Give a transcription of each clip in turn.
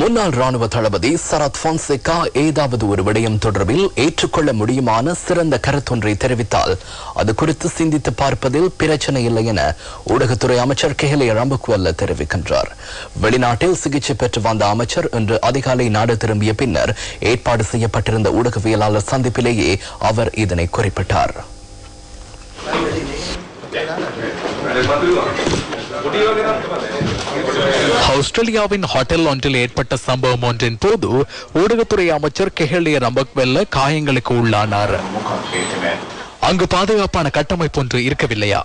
முன்னாள் ராணுவ தளபதி சரத் பொன்சேகா ஏதாவது ஒரு விடயம் தொடர்பில் ஏற்றுக்கொள்ள முடியுமான சிறந்த கருத்தொன்றை தெரிவித்தால் அது குறித்து சிந்தித்து பார்ப்பதில் பிரச்சனை இல்லை என ஊடகத்துறை அமைச்சர் கெஹலே ரம்புக்குவல்ல தெரிவிக்கின்றார். வெளிநாட்டில் சிகிச்சை பெற்று வந்த அமைச்சர் இன்று அதிகாலை நாடு திரும்பிய பின்னர் ஏற்பாடு செய்யப்பட்டிருந்த ஊடகவியலாளர் சந்திப்பிலேயே அவர் இதனை குறிப்பிட்டார். ஆஸ்திரேலியாவின் ஹோட்டல் ஒன்றில் ஏற்பட்ட சம்பவம் ஒன்றின் போது ஊடகத்துறை அமைச்சர் கெஹலிய ரம்பக்வெல்ல காயங்களுக்கு உள்ளானார். அங்கு பாதுகாப்பான கட்டமைப்பு ஒன்று இருக்கவில்லையா?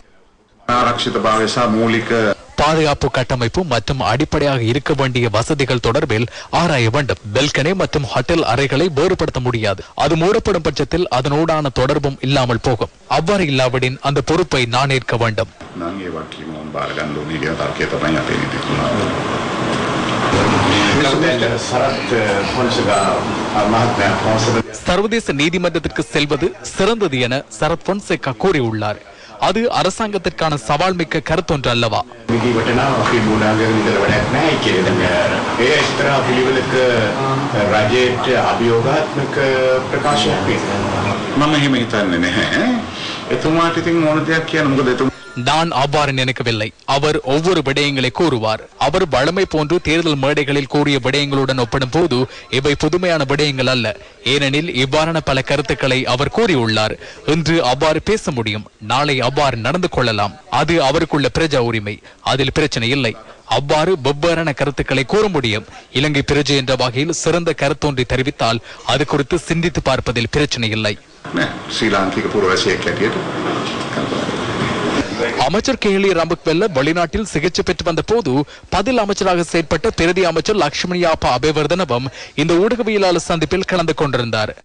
பாதுகாப்பு கட்டமைப்பு மற்றும் அடிப்படையாக இருக்க வேண்டிய வசதிகள் தொடர்பில் ஆராய வேண்டும். பெல்கனே மற்றும் ஹோட்டல் அறைகளை வேறுபடுத்த முடியாது. அது மூடப்படும் பட்சத்தில் அதனோடான தொடர்பும் இல்லாமல் போகும். அவ்வாறு இல்லாவிடின் அந்த பொறுப்பை நான் ஏற்க வேண்டும். சர்வதேச நீதிமன்றத்திற்கு செல்வது சிறந்தது என சரத் பொன்சேகா கூறியுள்ளார். அது அரசாங்கத்திற்கான சவால் மிக்க கருத்தொன்று அல்லவா විදිවට නම් අපි ගුණාගර විතර වැඩක් නැහැ කියලා දැන් ඒ එක්තරා පිළිවෙලක රජයට අභියෝගාත්මක ප්‍රකාශයක් වෙනවා. මම එහෙම හිතන්නේ නැහැ. එතුමාට ඉතින් ඕන දෙයක් කියන්න මොකද එතුමා நான் அவ்வாறு நினைக்கவில்லை. அவர் ஒவ்வொரு விடயங்களை கூறுவார். அவர் வழமை போன்று தேர்தல் மேடைகளில் கூறிய விடயங்களுடன் ஒப்பிடும் போது இவை புதுமையான விடயங்கள் அல்ல. ஏனெனில் இவ்வாறான பல கருத்துக்களை அவர் கூறியுள்ளார். இன்று அவ்வாறு பேச முடியும். நாளை அவ்வாறு நடந்து கொள்ளலாம். அது அவருக்குள்ள பிரஜா உரிமை. அதில் பிரச்சனை இல்லை. அவ்வாறு வெவ்வேறான கருத்துக்களை கூற முடியும். இலங்கை பிரஜை என்ற வகையில் சிறந்த கருத்தொன்றை தெரிவித்தால் அது குறித்து சிந்தித்து பார்ப்பதில் பிரச்சனை இல்லை. ஸ்ரீலாந்திக பூர்வாசிய கேட்டியது அமைச்சர் கே எல் வெளிநாட்டில் சிகிச்சை பெற்று வந்த போது பதில் அமைச்சராக செயற்பட்ட பிரதி அமைச்சர் லக்ஷ்மணியாப்பா அபேவர்தனவும் இந்த ஊடகவியலாளர் சந்திப்பில் கலந்து கொண்டிருந்தார்.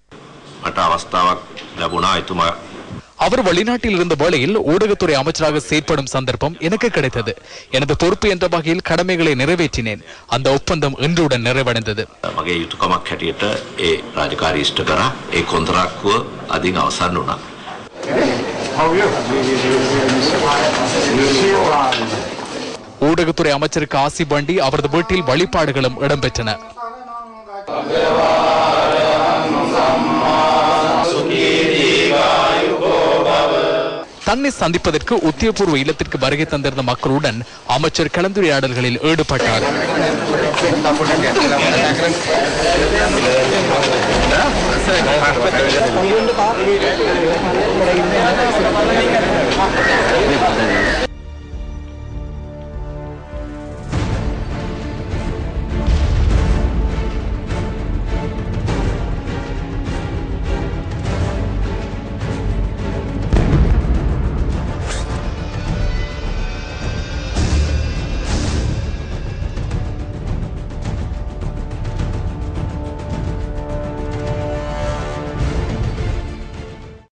அவர் வெளிநாட்டில் இருந்த வேளையில் ஊடகத்துறை அமைச்சராக செயற்படும் சந்தர்ப்பம் எனக்கு கிடைத்தது. எனது பொறுப்பு என்ற வகையில் கடமைகளை நிறைவேற்றினேன். அந்த ஒப்பந்தம் இன்றுடன் நிறைவடைந்தது. அதிக அவசரம் ஊடகத்துறை அமைச்சருக்கு ஆசி வண்டி அவரது வீட்டில் வழிபாடுகளும் இடம்பெற்றன. தன்னை சந்திப்பதற்கு உத்தியபூர்வ இல்லத்திற்கு வருகை தந்திருந்த மக்களுடன் அமைச்சர் கலந்துரையாடல்களில் ஈடுபட்டார்.